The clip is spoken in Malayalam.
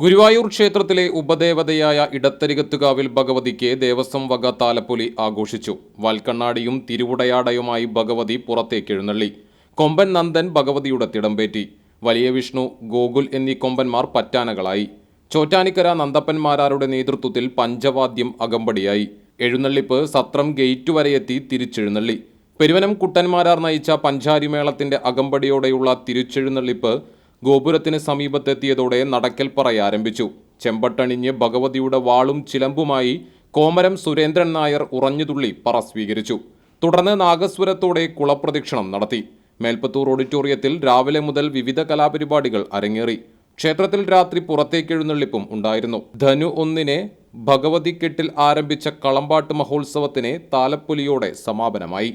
ഗുരുവായൂർ ക്ഷേത്രത്തിലെ ഉപദേവതയായ ഇടത്തരികത്തുകാവിൽ ഭഗവതിക്ക് ദേവസ്വം വക താലപ്പൊലി ആഘോഷിച്ചു. വൽക്കണ്ണാടിയും തിരുവുടയാടയുമായി ഭഗവതി പുറത്തേക്ക് എഴുന്നള്ളി. കൊമ്പൻ നന്ദൻ ഭഗവതിയുടെ തിടമ്പേറ്റി. വലിയ വിഷ്ണു ഗോകുൽ എന്നീ കൊമ്പന്മാർ പറ്റാനകളായി. ചോറ്റാനിക്കര നന്ദപ്പന്മാരാരുടെ നേതൃത്വത്തിൽ പഞ്ചവാദ്യം അകമ്പടിയായി. എഴുന്നള്ളിപ്പ് സത്രം ഗേറ്റ് വരെയെത്തി തിരിച്ചെഴുന്നള്ളി. പെരുവനം കുട്ടന്മാരാർ നയിച്ച പഞ്ചാരിമേളത്തിന്റെ അകമ്പടിയോടെയുള്ള തിരിച്ചെഴുന്നള്ളിപ്പ് ഗോപുരത്തിന് സമീപത്തെത്തിയതോടെ നടക്കൽ പറയാരംഭിച്ചു ചെമ്പട്ടണിഞ്ഞ് ഭഗവതിയുടെ വാളും ചിലമ്പുമായി കോമരം സുരേന്ദ്രൻ നായർ ഉറഞ്ഞുതുള്ളി പറ സ്വീകരിച്ചു. തുടർന്ന് നാഗസ്വരത്തോടെ കുളപ്രദക്ഷിണം നടത്തി. മേൽപ്പത്തൂർ ഓഡിറ്റോറിയത്തിൽ രാവിലെ മുതൽ വിവിധ കലാപരിപാടികൾ അരങ്ങേറി. ക്ഷേത്രത്തിൽ രാത്രി പുറത്തേക്കെഴുന്നള്ളിപ്പും ഉണ്ടായിരുന്നു. ധനു ഒന്നിനെ ഭഗവതിക്കെട്ടിൽ ആരംഭിച്ച കളമ്പാട്ട് മഹോത്സവത്തിന് താലപ്പൊലിയോടെ സമാപനമായി.